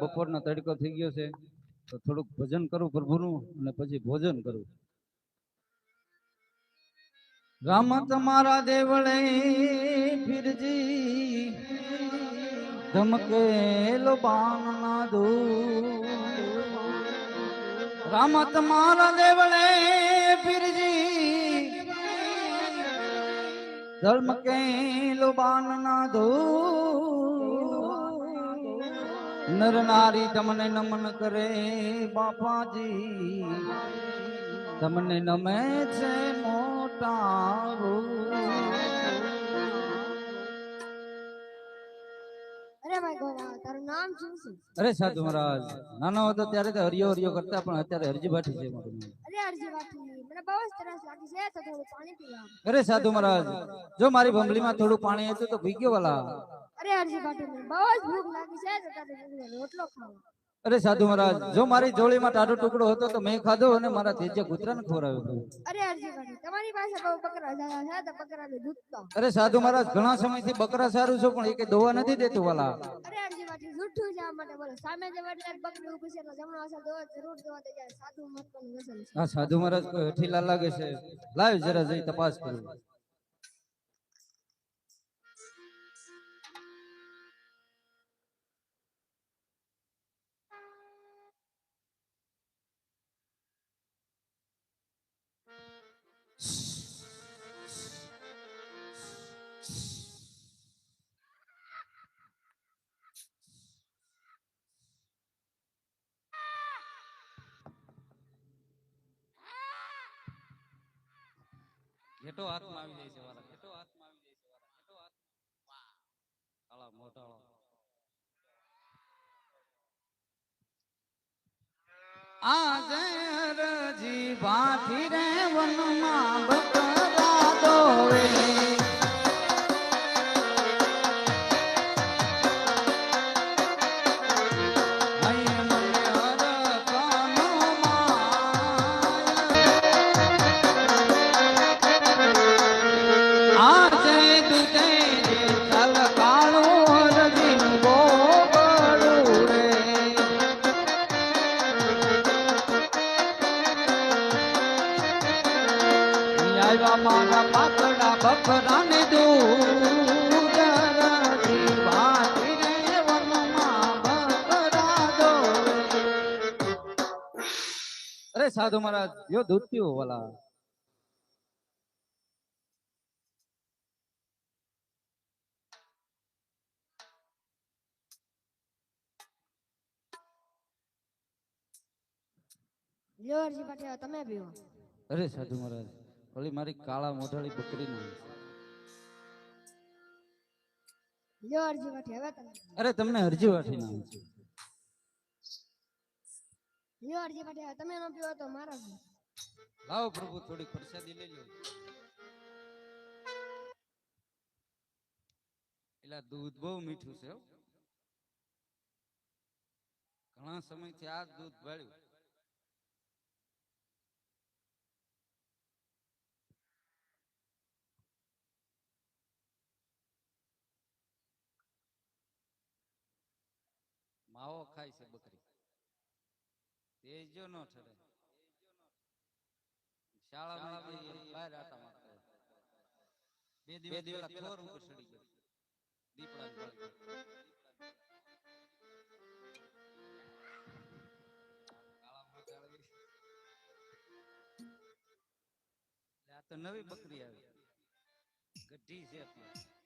બપોરનો તડકો થઈ ગયો છે. તો થોડુંક ભજન કરું પ્રભુનું અને પછી ભોજન કરું. રામ તમારા દેવળે ફિરજી, ધમકેલો બાણ ના દો રામ તમારા દેવળે ફિરજી ધમકે કેલો બાન ના દો નર નારી તમને નમન કરે બાપાજી તમને નમે છે મોટા. અરે તારું નામ શું છે અરે સાધુ મહારાજ નાનો હતો ત્યારે તો હરિયો હરિયો કરતા પણ અત્યારે હરજી ભાટી છે મારું અરે હરજી ભાઠી મને બહુ જ તરસ લાગી છે તો થોડું પાણી પીવા. અરે સાધુ મહારાજ જો મારી ભંભલીમાં થોડું પાણી હતું તો ભીગ્યો વાલા. અરે હરજી ભાઠી મને બહુ જ ભૂખ લાગી છે તો તારે રોટલો ખાવો. અરે સાધુ મહારાજ જો મારી જોડીમાં ટાઢો ટુકડો હતો તો મેં ખાધો અને મારા તેજે કૂતરાને ખવડાવ્યો અરે અરજી વાટી તમારી પાસે બહુ બકરા છે તો બકરાને દૂધ અરે સાધુ મહારાજ ઘણા સમયથી બકરા સારું છે પણ એ દોવા દવા નથી દેતું વાલા. અરે જૂઠું જવા માટે બોલો, સામે જે વડલા બકરી ઊભી છે જમણો આસા દવા જરૂર દવા દે સાધુ મહત્વનું વસન હા, સાધુ મહારાજ હઠીલા લાગે છે. લાવ જરા જઈ તપાસ કરું. ઘેટો હાથમાં આવી જાય છે વાળા એટો હાથમાં આવી જાય છે વાળા એટો હાથ કાળા મોઢાળો આજે અરજી ભાથી રે વનમાં સાધુ મહારાજ યો દૂધ પીવો વાલા લ્યો અરજી તમે પીવો. અરે સાધુ મહારાજ ભલે મારી કાળા મોઢાળી બકરી લ્યો અરજી વાટી હવે તમે. અરે તમને હરજી વાઠી નામ છે લ્યો વાટી તમે નો પીવો તો મારા લાવો પ્રભુ, થોડીક પ્રસાદી લઈ લો દૂધ બહુ મીઠું છે ઘણા સમયથી આ દૂધ ભાળ્યું માવો ખાય છે બકરી. તેજો નો ઠરે. શાળામાં બહાર આટા મારતા. બે દિવસ પહેલા થોર ઉપર ચડી ગયો. દીપડા આ તો નવી બકરી આવી. ગઢી છે અત્યારે.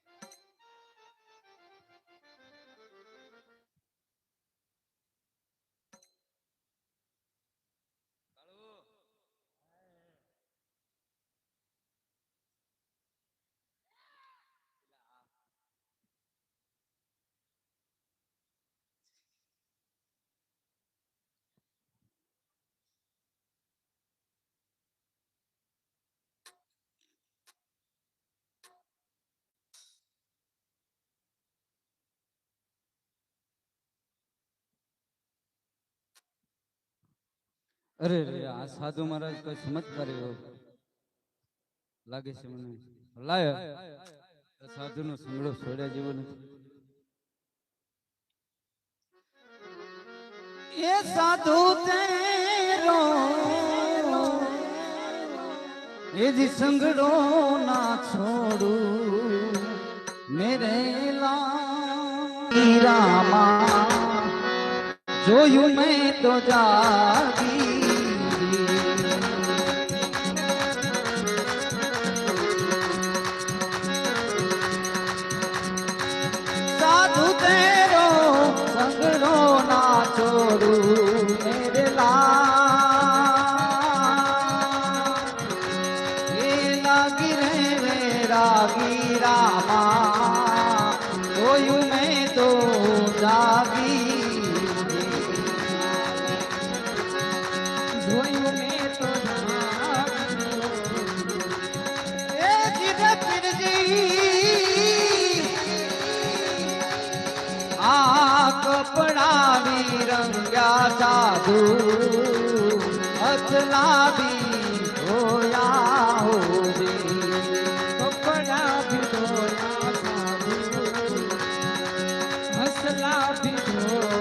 અરે રે, આ સાધુ મહારાજ કોઈ ચમત્કારી કર્યો લાગે છે મને. લાય. સાધુ નો સંગડો છોડ્યા જેવો નથી. એ સાધુ તેરો એ જી સંગડો ના છોડું. મેરે લા જોયું મેં તો જાગી. જોયું મેં તો જાગી એ જીરે પીરજી આ કપડા રંગ્યા સાધુ અચલા બી ધોયા હોજે કપડા ભી ધોયા સાધુ હસલા ભી ધોયા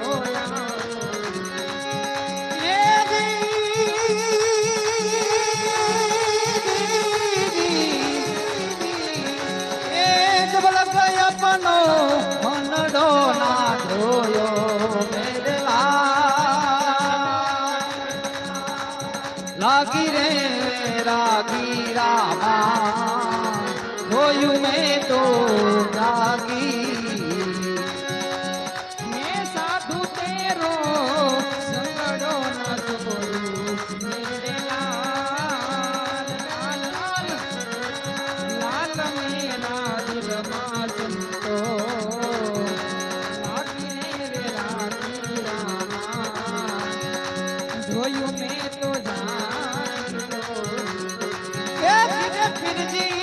ધોયું મેં તો જાગી મેં સાધુ તેરો સંગડો ના રાગી રામા જોયું મેં તો જાણ ફિરજી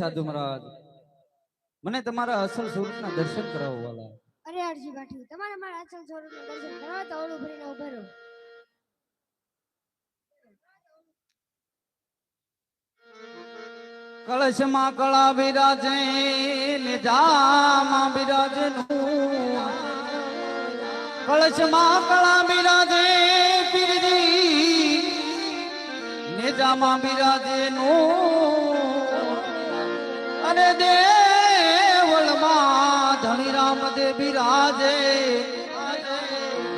સાધુ મહારાજ. મને તમારા અસલ સ્વરૂપના દર્શન કરાવો વાલા. અરે અરજી બાઠી તમારે મારા અચલ સ્વરૂપનું દર્શન કરાવો તો ઓળું ભરીને ઊભો રહો. કળશમાં કળા બિરાજે નિજામાં બિરાજે કળશમાં કળા બિરાજે પીરજી. નિજામાં બિરાજે અને દેવળમાં ધણીરામ દે બિરાજે.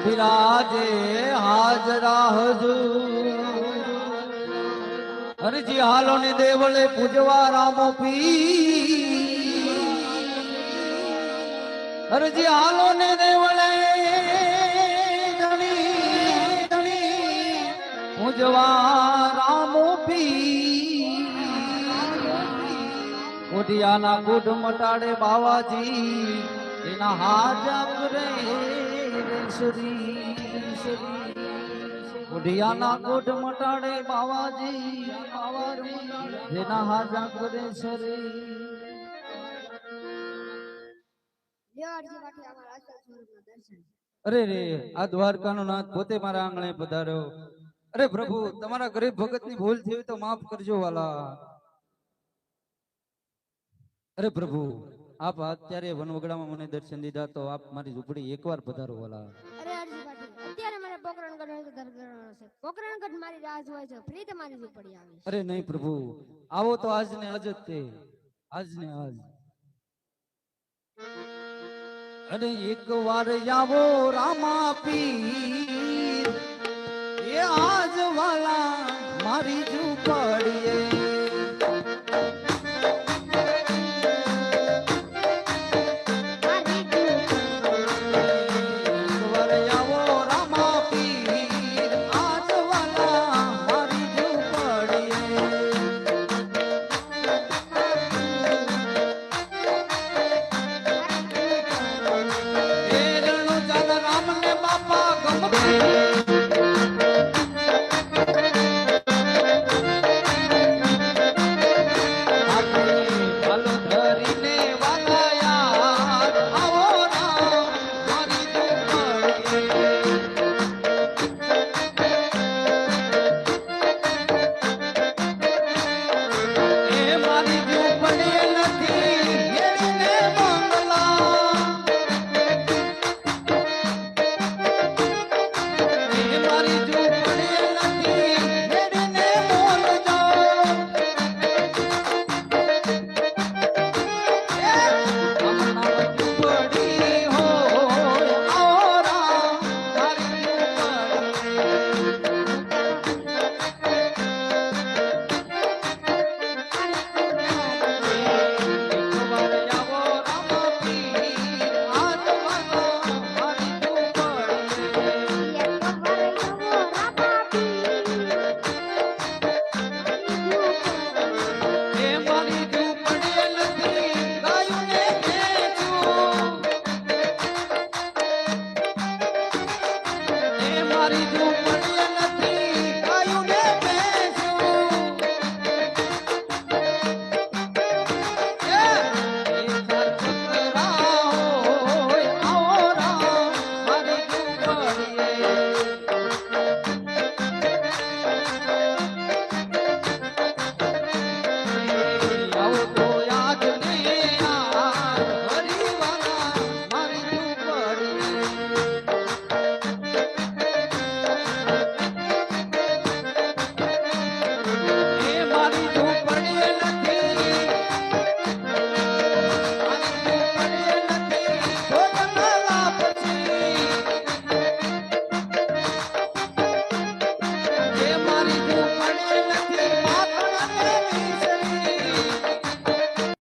બિરાજે હાજરા હજૂર હરજી, હાલો ને દેવળે પૂજવા રામો પી. હરજી, હાલો ને દેવળે ધણી ધણી પૂજવા રામો કોટિયાના ગુઢ મટાડે બાવાજી. એના હાજા રે શ્રી બુઢિયાના ઉડિયાના મટાડે બાવાજી જેના હાજા કરે સરે અરે રે, આ દ્વારકાનો નાથ પોતે મારા આંગણે પધાર્યો. અરે પ્રભુ, તમારા ગરીબ ભગતની ભૂલ થઈ તો માફ કરજો વાલા. અરે પ્રભુ આપ અત્યારે વનવગડામાં મને દર્શન દીધા તો આપ મારી ઝૂંપડી એકવાર પધારો વાલા. અરે અરજી પાટીલ અત્યારે મને પોકરણગઢ કરવાનો છે. પોકરણગઢ મારી રાહ જોવે છે ફ્રી તમારી ઝૂંપડી આવી અરે નહીં પ્રભુ આવો તો આજ ને આજ જ તે આજ ને આજ. અરે એક વાર આવો રામા પીર એ આજ વાલા મારી ઝૂંપડીએ.